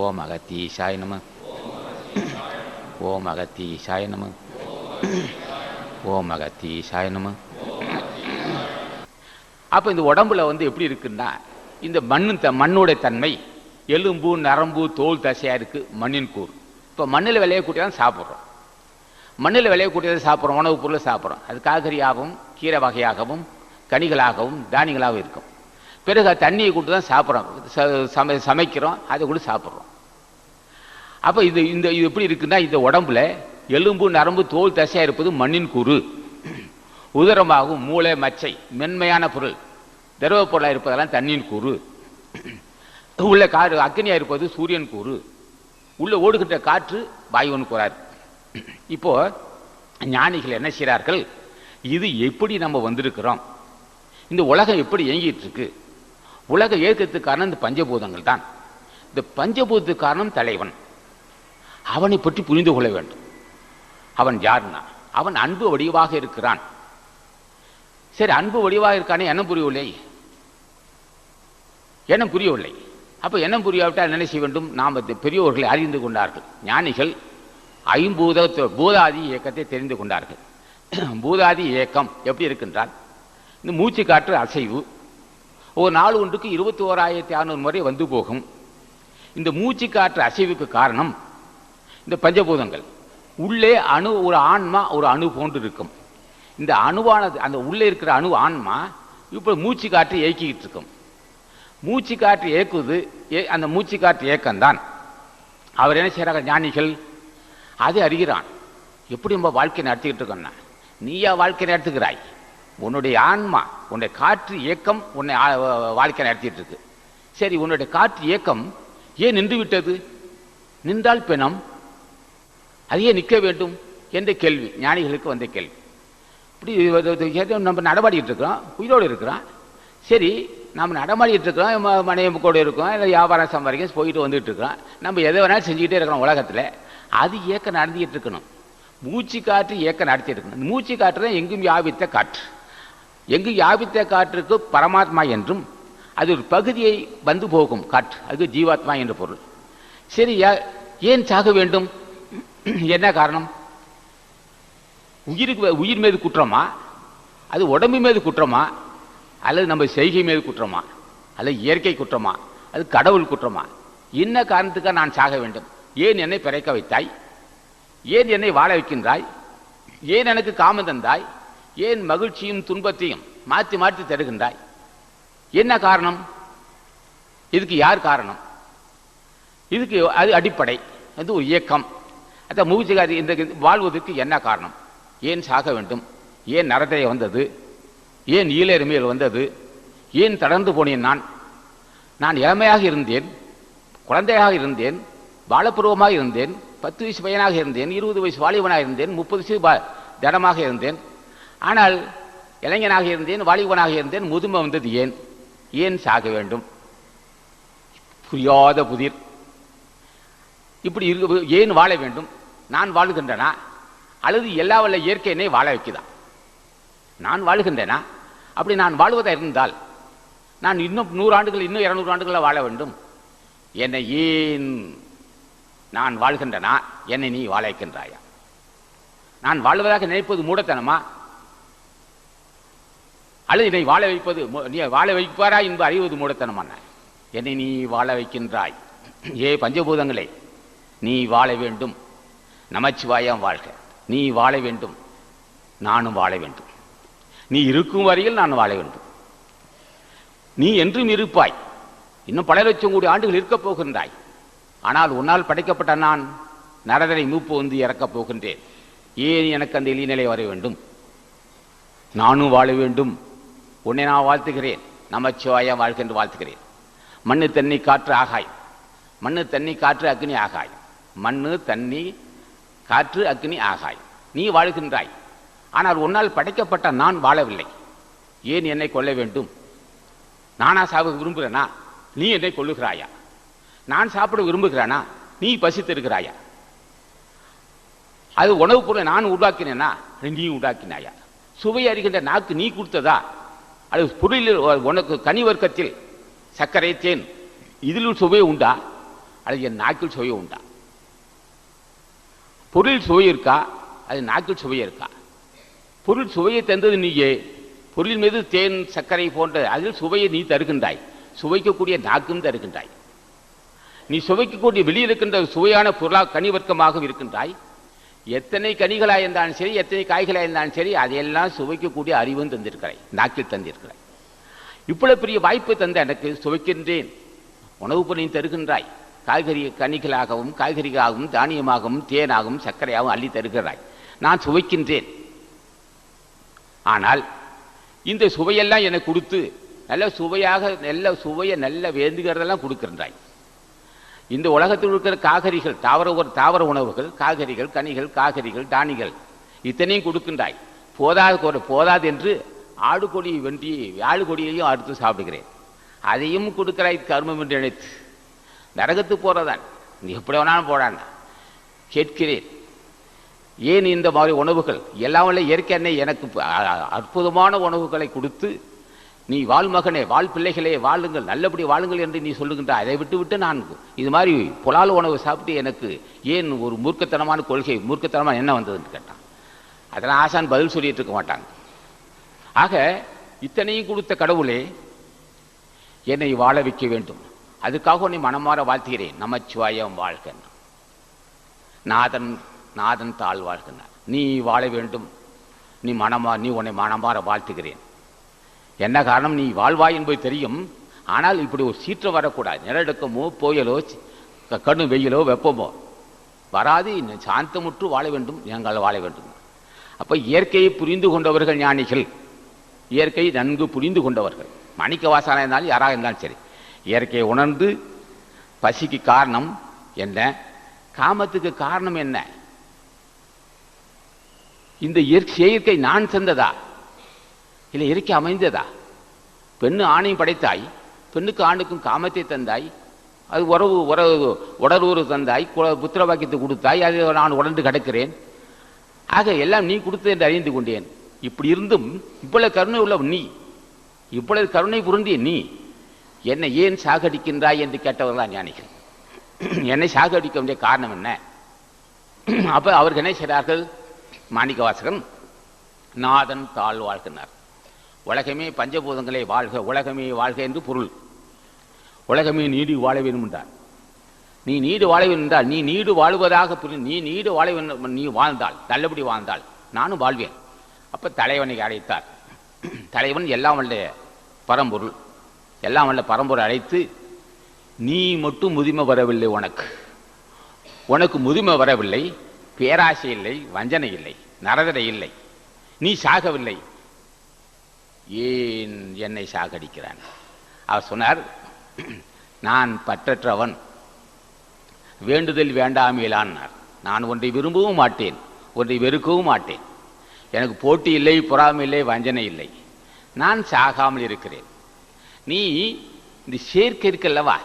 ஓம் அகத்தீஷாய் நம ஓம் அகத்தீஷாய் நம ஓம் அகத்தீஷாய் நம அப்போ இந்த உடம்புல வந்து எப்படி இருக்குன்னா இந்த மண்ணு த மண்ணோட தன்மை எலும்பு நரம்பு தோல் தசையாக இருக்குது மண்ணின் கூறு. இப்போ மண்ணில் விளையக்கூடிய தான் சாப்பிட்றோம். மண்ணில் விளையக்கூடியதை சாப்பிட்றோம் உணவுப் பொருளை சாப்பிட்றோம். அது காய்கறியாகவும் கீரை வகையாகவும் கனிகளாகவும் தானியங்களாகவும் இருக்கும். பிறகு தண்ணியை கூட்டு தான் சாப்பிட்றோம். சமை சமைக்கிறோம். அதை கூட சாப்பிட்றோம். அப்போ இது இந்த இது எப்படி இருக்குன்னா இந்த உடம்புல எலும்பு நரம்பு தோல் தசையாக இருப்பது மண்ணின் குறு. உதரமாகும் மூளை மச்சை மென்மையான பொருள். திரவ பொருளாக இருப்பதெல்லாம் தண்ணியின் கூறு. உள்ள காறு அக்னியாக இருப்பது சூரியன் கூறு. உள்ளே ஓடுகின்ற காற்று வாயுவன் கூறார். இப்போ ஞானிகள் என்ன செய்கிறார்கள்? இது எப்படி நம்ம வந்திருக்கிறோம்? இந்த உலகம் எப்படி இயங்கிட்டு இருக்கு? உலக இயக்கத்துக்கு காரணம் இந்த பஞ்சபூதங்கள் தான். இந்த பஞ்சபூதத்துக்கு காரணம் தலைவன். அவனை பற்றி புரிந்து கொள்ள வேண்டும். அவன் யாருன்னா அவன் அன்பு வடிவாக இருக்கிறான். சரி அன்பு வடிவாக இருக்கானே என்ன புரியவில்லை. என்ன புரியவில்லை. அப்போ என்ன புரியாவிட்டால் என்ன செய்ய வேண்டும்? நாம் பெரியோர்களை அறிந்து கொண்டார்கள். ஞானிகள் ஐம்பூத பூதாதி இயக்கத்தை தெரிந்து கொண்டார்கள். பூதாதி இயக்கம் எப்படி இருக்கின்றால் இந்த மூச்சு காற்று அசைவு ஒரு நாள் ஒன்றுக்கு இருபத்தி ஓராயிரத்தி அறநூறு முறை வந்து போகும். இந்த மூச்சு காற்று அசைவுக்கு காரணம் இந்த பஞ்சபூதங்கள். உள்ளே அணு ஒரு ஆன்மா ஒரு அணு போன்று இருக்கும். இந்த அணுவானது அந்த உள்ளே இருக்கிற அணு ஆன்மா இப்போ மூச்சு காற்று இயக்கிக்கிட்டு இருக்கும். மூச்சு காற்று இயக்குவது அந்த மூச்சு காற்று இயக்கம்தான். அவர் என்ன செய்கிறாங்க ஞானிகள் அதை அறிகிறான். எப்படி நம்ம வாழ்க்கை நடத்திக்கிட்டு இருக்கோம்னா நீயா வாழ்க்கை நடத்துகிறாய். உன்னுடைய ஆன்மா உன்னுடைய காற்று இயக்கம் உன்னை வாழ்க்கை நடத்திட்டு இருக்கு. சரி உன்னுடைய காற்று இயக்கம் ஏன் நின்று விட்டது நின்றால் பிணம். அது ஏன் நிற்க வேண்டும் என்ற கேள்வி. ஞானிகளுக்கு வந்த கேள்வி. இப்படி நம்ம நடமாடிட்டு இருக்கிறோம் உயிரோடு இருக்கிறோம். சரி நம்ம நடமாடிட்டு இருக்கிறோம் மனைவி கூட இருக்கோம் இல்லை வியாபாரம் சம்பாதிக்க போயிட்டு வந்துட்டு இருக்கிறோம். நம்ம எதை வேணாலும் செஞ்சுக்கிட்டே இருக்கிறோம் உலகத்தில். அது இயக்கம் நடந்துகிட்டு இருக்கணும். மூச்சு காற்று இயக்கம் நடத்திட்டு இருக்கணும். மூச்சு காற்று தான் எங்கும் வியாபித்த காற்று. எங்கு வியாபித்த காற்றுக்கு பரமாத்மா என்றும் அது ஒரு பகுதியை வந்து போகும் காற்று. அது ஜீவாத்மா என்ற பொருள். சரி ஏன் சாக வேண்டும்? என்ன காரணம்? உயிருக்கு உயிர் மீது குற்றமா? அது உடம்பு மீது குற்றமா? அல்லது நம்ம செய்கை மீது குற்றமா? அல்லது இயற்கை குற்றமா? அது கடவுள் குற்றமா? என்ன காரணத்துக்காக நான் சாக வேண்டும்? ஏன் என்னை பிறக்க வைத்தாய்? ஏன் என்னை வாழ வைக்கின்றாய்? ஏன் எனக்கு காமம் தந்தாய்? ஏன் மகிழ்ச்சியும் துன்பத்தையும் மாற்றி மாற்றி தருகின்றாய்? என்ன காரணம்? இதுக்கு யார் காரணம்? இதுக்கு அது அடிப்படை. அது ஒரு இயக்கம். அந்த மூச்சிகாரி இந்த வாழ்வதற்கு என்ன காரணம்? ஏன் சாக வேண்டும்? ஏன் நரதைய வந்தது? ஏன் ஈழெருமையில் வந்தது? ஏன் தளர்ந்து போனேன் நான்? நான் இளமையாக இருந்தேன் குழந்தையாக இருந்தேன் பாலப்பருவமாக இருந்தேன் பத்து வயசு பையனாக இருந்தேன் இருபது வயசு வாலிபனாக இருந்தேன் முப்பது வயசு தனமாக இருந்தேன் ஆனால் இளைஞனாக இருந்தேன் வாலிபனாக இருந்தேன் முதுமை வந்தது ஏன்? ஏன் சாக வேண்டும்? புரியாத புதிர். இப்படி இரு ஏன் வாழ வேண்டும்? நான் வாழ்கின்றனா? அல்லது எல்லா வல்ல இயற்கையினை வாழ வைக்குதான் நான் வாழ்கின்றேனா? அப்படி நான் வாழ்வதாக இருந்தால் நான் இன்னும் நூறு ஆண்டுகள் இன்னும் இருநூறு ஆண்டுகளில் வாழ வேண்டும். என்னை ஏன் நான் வாழ்கின்றனா? என்னை நீ வாழ வைக்கின்றாயா? நான் வாழ்வதாக நினைப்பது மூடத்தனமா? அல்லது என்னை வாழ வைப்பது நீ வாழ வைப்பாரா என்பது அறிவது மூடத்தனமான என்னை நீ வாழ வைக்கின்றாய். ஏ பஞ்சபூதங்களே நீ வாழ வேண்டும். நமச்சிவாயம் வாழ்க. நீ வாழ வேண்டும். நானும் வாழ வேண்டும். நீ இருக்கும் வரையில் நான் வாழ வேண்டும். நீ என்றும் இருப்பாய். இன்னும் பல லட்சம் கோடி ஆண்டுகள் இருக்கப் போகின்றாய். ஆனால் உன்னால் படைக்கப்பட்ட நான் நரதனை மூப்பு வந்து இறக்கப் போகின்றேன். ஏன் எனக்கு அந்த இழிநிலை வர வேண்டும்? நானும் வாழ வேண்டும். உன்னை நான் வாழ்த்துகிறேன். நமச்சிவாயம் வாழ்க்கை என்று வாழ்த்துகிறேன். மண்ணு தண்ணி காற்று ஆகாயம். மண்ணு தண்ணி காற்று அக்னி ஆகாயம். மண்ணு தண்ணி காற்று அக்னி ஆகாயம். நீ வாழ்கின்றாய். ஆனால் உன்னால் படைக்கப்பட்ட நான் வாழவில்லை. ஏன் என்னை கொல்ல வேண்டும்? நானா சாக விரும்புகிறேனா? நீ என்னை கொள்ளுகிறாயா நான் சாப்பிட விரும்புகிறானா? நீ பசித்திருக்கிறாயா? அது உணவுப் பொருளை நான் உருவாக்கினேனா? நீ உண்டாக்கினாயா? சுவை அறிகின்ற நாக்கு நீ கொடுத்ததா? அல்லது பொருளில் உனக்கு கனி வர்க்கத்தில் சர்க்கரை தேன் இதிலும் சுவை உண்டா? அல்லது என் நாக்கில் சுவை உண்டா? பொருள் சுவை இருக்கா? அது நாக்கில் சுவை இருக்கா? பொருள் சுவையை தந்தது நீயே. பொருளின் மீது தேன் சர்க்கரை போன்ற அதில் சுவையை நீ தருகின்றாய். சுவைக்கக்கூடிய நாக்கும் தருகின்றாய். நீ சுவைக்கக்கூடிய வெளியில் இருக்கின்ற சுவையான பொருளா கனி இருக்கின்றாய். எத்தனை கனிகளாக இருந்தாலும் சரி எத்தனை காய்களாக இருந்தாலும் சரி அதையெல்லாம் சுவைக்கக்கூடிய அறிவும் தந்திருக்கிறாய். நாக்கில் தந்திருக்கிறாய். இவ்வளவு பெரிய வாய்ப்பு தந்த எனக்கு சுவைக்கின்றேன். உணவுப் பொருளையும் தருகின்றாய். காய்கறி கனிகளாகவும் காய்கறிகளாகவும் தானியமாகவும் தேனாகவும் சர்க்கரையாகவும் அள்ளி தருகிறாய். நான் சுவைக்கின்றேன். ஆனால் இந்த சுவையெல்லாம் எனக்கு கொடுத்து நல்ல சுவையாக நல்ல சுவையை நல்ல வேந்துகிறதெல்லாம் கொடுக்கின்றாய். இந்த உலகத்தில் இருக்கிற காகரிகள் தாவர ஒரு தாவர உணவுகள் காகரிகள் கனிகள் காகரிகள் தானிகள் இத்தனையும் கொடுக்கின்றாய். போதாது ஒரு போதாது என்று ஆடு கொடியை வென்றி ஆடு கொடியையும் அறுத்து சாப்பிடுகிறேன். அதையும் கொடுக்கிறாய் கர்மம் என்று நினைத்து. நரகத்து போகிறதான் நீ எப்படி வேணாலும் போடான் கேட்கிறேன். ஏன் இந்த மாதிரி உணவுகள்? எல்லாம் உள்ள இயற்கை எனக்கு அற்புதமான உணவுகளை கொடுத்து நீ வாழ் மகனே வாழ் பிள்ளைகளே வாழுங்கள் நல்லபடி வாழுங்கள் என்று நீ சொல்லுகின்ற அதை விட்டு விட்டு நான் இது மாதிரி புலால் உணவு சாப்பிட்டு எனக்கு ஏன் ஒரு மூர்க்கத்தனமான கொள்கை மூர்க்கத்தனமான என்ன வந்ததுன்னு கேட்டான். அதெல்லாம் ஆசான் பதில் சொல்லிட்டு இருக்க மாட்டாங்க ஆக இத்தனையும் கொடுத்த கடவுளே என்னை வாழ வைக்க வேண்டும். அதுக்காக உன்னை மனமாற வாழ்த்துகிறேன். நமச்சிவாயம் வாழ்க நாதன் நாதன் தாழ் வாழ்கின்றார் நீ வாழ வேண்டும். நீ மனமா நீ உன்னை மனமாற வாழ்த்துகிறேன். என்ன காரணம்? நீ வாழ்வாய் என்பது தெரியும். ஆனால் இப்படி ஒரு சீற்றம் வரக்கூடாது. நிலநடுக்கமோ புயலோ கடும் வெயிலோ வெப்பமோ. வராது. சாந்தமுற்று வாழ வேண்டும். நீங்கள் வாழ வேண்டும். அப்போ இயற்கையை புரிந்து கொண்டவர்கள் ஞானிகள். இயற்கையை நன்கு புரிந்து கொண்டவர்கள். மணிக்க வாசனாக இருந்தாலும் யாராக இருந்தாலும் சரி. இயற்கையை உணர்ந்து பசிக்கு காரணம் என்ன? காமத்துக்கு காரணம் என்ன? இந்த இயற்கை இயற்கை நான் சென்றதா? இல்லை இயற்கை அமைந்ததா? பெண்ணு ஆணையும் படைத்தாய் பெண்ணுக்கு ஆணுக்கும் காமத்தை தந்தாய் அது உறவு உறவு உடலுறவு தந்தாய் கு- புத்திர வாக்கியத்தை கொடுத்தாய் அது நான் உடந்து கிடக்கிறேன். ஆக எல்லாம் நீ கொடுத்தது என்று அறிந்து கொண்டேன். இப்படி இருந்தும் இவ்வளவு கருணை உள்ள நீ. இவ்வளவு கருணை புரிந்திய நீ. என்னை ஏன் சாகடிக்கின்றாய் என்று கேட்டவர் தான் ஞானிகள். என்னை சாகடிக்க வேண்டிய காரணம் என்ன? அப்போ அவர்கள் என்ன செய்கிறார்கள் மாணிக்கவாசகன் நாதன் தாழ் வாழ்கின்றார் உலகமே பஞ்சபூதங்களை வாழ்க உலகமே வாழ்க என்று பொருள். உலகமே நீடி வாழ வேண்டும் என்றார். நீ நீடு வாழ வேண்டும் என்றால் நீ நீடு வாழ்வதாக புரிந்து நீ நீடு வாழ வேண்டும் நீ வாழ்ந்தால் நல்லபடி வாழ்ந்தால் நானும் வாழ்வேன். அப்போ தலைவனை அழைத்தார். தலைவன் எல்லாம் வல்ல பரம்பொருள். எல்லாம் வல்ல பரம்பொருள் அழைத்து நீ மட்டும் முதுமை வரவில்லை உனக்கு. உனக்கு முதுமை வரவில்லை. பேராசை இல்லை வஞ்சனை இல்லை நரதடை இல்லை. நீ சாகவில்லை. ஏன் என்னை சாகடிக்கிறான்? அவர் சொன்னார் நான் பற்றற்றவன். வேண்டுதல் வேண்டாமையிலான்னார் நான் ஒன்றை விரும்பவும் மாட்டேன் ஒன்றை வெறுக்கவும் மாட்டேன். எனக்கு போட்டி இல்லை பொறாமை இல்லை வஞ்சனை இல்லை. நான் சாகாமல் இருக்கிறேன். நீ இந்த சேர்க்கை இருக்கல்லவா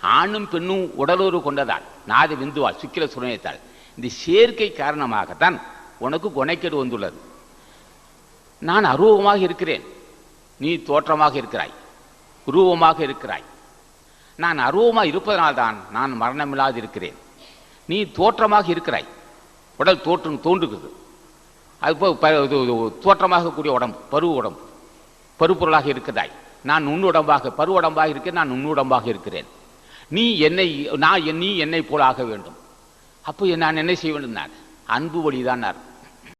ஆணும் பெண்ணும் உடலுறவு கொண்டதால் நாத விந்துவாள் சுக்கிர சுரணியத்தால் இந்த சேர்க்கை காரணமாகத்தான் உனக்கு குணைக்கேடு வந்துள்ளது. நான் அருவமாக இருக்கிறேன். நீ தோற்றமாக இருக்கிறாய். உருவமாக இருக்கிறாய். நான் அருவமாக இருப்பதனால்தான் நான் மரணமில்லாது இருக்கிறேன் நீ தோற்றமாக இருக்கிறாய். உடல் தோற்றம் தோன்றுகிறது. அதுபோ ப- இது- தோற்றமாக கூடிய உடம்பு பருவ உடம்பு. பருப்பொருளாக இருக்கிறாய். நான் உண்ணுடம்பாக பருவ உடம்பாக இருக்கிறேன் நான் உன்னுடம்பாக இருக்கிறேன். நீ என்னை நான் என்- நீ என்னை போல ஆக வேண்டும். அப்போ நான் என்ன செய்ய வேண்டும் நான்? அன்பு வழிதான்